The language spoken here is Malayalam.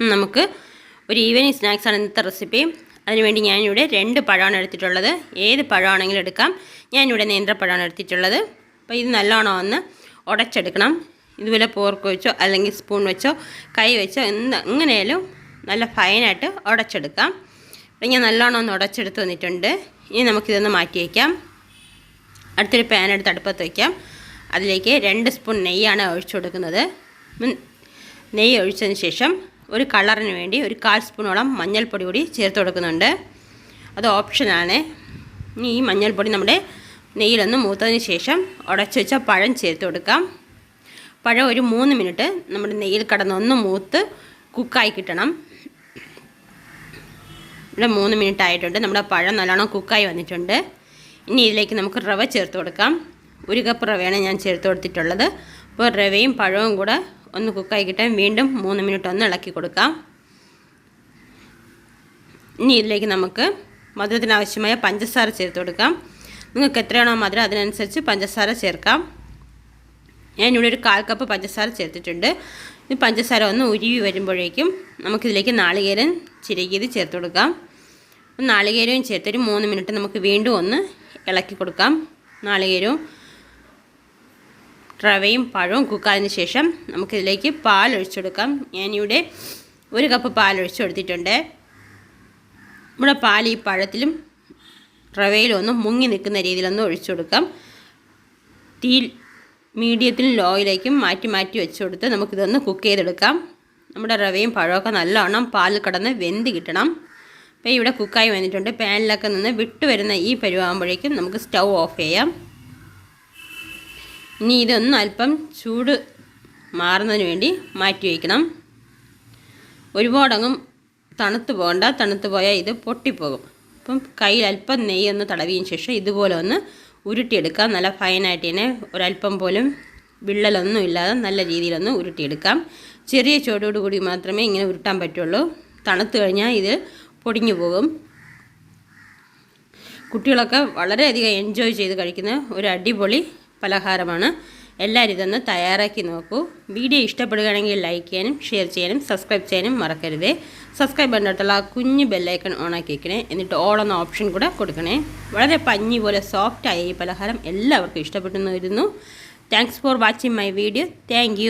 നമുക്ക് ഒരു ഈവനിങ് സ്നാക്സാണ് ഇന്നത്തെ റെസിപ്പി. അതിനുവേണ്ടി ഞാനിവിടെ രണ്ട് പഴമാണ് എടുത്തിട്ടുള്ളത്. ഏത് പഴമാണെങ്കിലും എടുക്കാം. ഞാനിവിടെ നേന്ത്രപ്പഴമാണ് എടുത്തിട്ടുള്ളത്. അപ്പോൾ ഇത് നല്ലോണം ഒന്ന് ഉടച്ചെടുക്കണം. ഇതുപോലെ പോർക്ക് വെച്ചോ അല്ലെങ്കിൽ സ്പൂൺ വെച്ചോ കൈ വെച്ചോ എന്ത് എങ്ങനെയാലും നല്ല ഫൈനായിട്ട് ഉടച്ചെടുക്കാം. അപ്പം ഞാൻ നല്ലോണം ഒന്ന് ഉടച്ചെടുത്ത് വന്നിട്ടുണ്ട്. ഇനി നമുക്കിതൊന്ന് മാറ്റി വയ്ക്കാം അടുത്തൊരു പാൻ എടുത്ത് അടുപ്പത്ത് വയ്ക്കാം അതിലേക്ക് രണ്ട് സ്പൂൺ നെയ്യാണ് ഒഴിച്ചു കൊടുക്കുന്നത്. നെയ്യ് ഒഴിച്ചതിന് ശേഷം ഒരു കളറിന് വേണ്ടി ഒരു കാൽ സ്പൂണോളം മഞ്ഞൾപ്പൊടി കൂടി ചേർത്ത് കൊടുക്കുന്നുണ്ട്. അത് ഓപ്ഷനാണ് ഇനി ഈ മഞ്ഞൾപ്പൊടി നമ്മുടെ നെയ്യിലൊന്ന് മൂത്തതിന് ശേഷം ഉടച്ചു വെച്ച പഴം ചേർത്ത് കൊടുക്കാം. പഴം ഒരു മൂന്ന് മിനിറ്റ് നമ്മുടെ നെയ്യിൽ കടന്നൊന്ന് മൂത്ത് കുക്കായി കിട്ടണം. ഇവിടെ മൂന്ന് മിനിറ്റ് ആയിട്ടുണ്ട്. നമ്മുടെ പഴം നല്ലോണം കുക്കായി വന്നിട്ടുണ്ട്. ഇനി ഇതിലേക്ക് നമുക്ക് റവ ചേർത്ത് കൊടുക്കാം. ഒരു കപ്പ് റവയാണ് ഞാൻ ചേർത്ത് കൊടുത്തിട്ടുള്ളത്. അപ്പോൾ റവയും പഴവും കൂടെ ഒന്ന് കുക്കായിക്കിട്ട് വീണ്ടും മൂന്ന് മിനിറ്റ് ഒന്ന് ഇളക്കി കൊടുക്കാം. ഇനി ഇതിലേക്ക് നമുക്ക് മധുരത്തിന് ആവശ്യമായ പഞ്ചസാര ചേർത്ത് കൊടുക്കാം. നിങ്ങൾക്ക് എത്രയാണോ മധുരം അതിനനുസരിച്ച് പഞ്ചസാര ചേർക്കാം. ഞാൻ ഇവിടെ ഒരു കാൽ കപ്പ് പഞ്ചസാര ചേർത്തിട്ടുണ്ട്. ഈ പഞ്ചസാര ഒന്ന് ഉരുവി വരുമ്പോഴേക്കും നമുക്കിതിലേക്ക് നാളികേരം ചിരകിയത് ചേർത്ത് കൊടുക്കാം. നാളികേരവും ചേർത്തൊരു മൂന്ന് മിനിറ്റ് നമുക്ക് വീണ്ടും ഒന്ന് ഇളക്കി കൊടുക്കാം. നാളികേരവും റവയും പഴവും കുക്കാതിന് ശേഷം നമുക്കിതിലേക്ക് പാൽ ഒഴിച്ചു കൊടുക്കാം ഞാനിവിടെ ഒരു കപ്പ് പാൽ ഒഴിച്ചു കൊടുത്തിട്ടുണ്ട് നമ്മുടെ പാൽ ഈ പഴത്തിലും റവയിലും ഒന്ന് മുങ്ങി നിൽക്കുന്ന രീതിയിലൊന്നും ഒഴിച്ചു കൊടുക്കാം തീ മീഡിയത്തിലും ലോയിലേക്കും മാറ്റി മാറ്റി വെച്ച് കൊടുത്ത് നമുക്കിതൊന്ന് കുക്ക് ചെയ്തെടുക്കാം. നമ്മുടെ റവയും പഴമൊക്കെ നല്ലവണ്ണം പാലിൽ കടന്ന് വെന്ത് കിട്ടണം. അപ്പോൾ ഇവിടെ കുക്കായി വന്നിട്ടുണ്ട്. പാനിലൊക്കെ നിന്ന് വിട്ടുവരുന്ന ഈ പരുവാകുമ്പോഴേക്കും നമുക്ക് സ്റ്റൗ ഓഫ് ചെയ്യാം. ഇനി ഇതൊന്ന് അല്പം ചൂട് മാറുന്നതിന് വേണ്ടി മാറ്റി വയ്ക്കണം. ഒരുപാടങ്ങും തണുത്ത് പോകണ്ട. തണുത്ത് പോയാൽ ഇത് പൊട്ടിപ്പോകും. അപ്പം കയ്യിൽ അല്പം നെയ്യൊന്ന് തടവിയതിന് ശേഷം ഇതുപോലെ ഒന്ന് ഉരുട്ടിയെടുക്കാം. നല്ല ഫൈനായിട്ട് തന്നെ ഒരല്പം പോലും വിള്ളലൊന്നും ഇല്ലാതെ നല്ല രീതിയിലൊന്ന് ഉരുട്ടിയെടുക്കാം. ചെറിയ ചൂടോട് കൂടി മാത്രമേ ഇങ്ങനെ ഉരുട്ടാൻ പറ്റുള്ളൂ. തണുത്ത് കഴിഞ്ഞാൽ ഇത് പൊടിഞ്ഞു പോകും. കുട്ടികളൊക്കെ വളരെയധികം എൻജോയ് ചെയ്ത് കഴിക്കുന്ന ഒരു അടിപൊളി പലഹാരമാണ്. എല്ലാവരും ഇതൊന്ന് തയ്യാറാക്കി നോക്കൂ. വീഡിയോ ഇഷ്ടപ്പെടുകയാണെങ്കിൽ ലൈക്ക് ചെയ്യാനും ഷെയർ ചെയ്യാനും സബ്സ്ക്രൈബ് ചെയ്യാനും മറക്കരുത്. സബ്സ്ക്രൈബ് ബട്ടണിട്ടുള്ള ആ കുഞ്ഞ് ബെല്ലൈക്കൺ ഓണാക്കി വെക്കണേ. എന്നിട്ട് ഓൾ എന്ന ഓപ്ഷൻ കൂടെ കൊടുക്കണേ. വളരെ പഞ്ഞി പോലെ സോഫ്റ്റായ ഈ പലഹാരം എല്ലാവർക്കും ഇഷ്ടപ്പെട്ടു വരുന്നു. Thanks for watching my video thank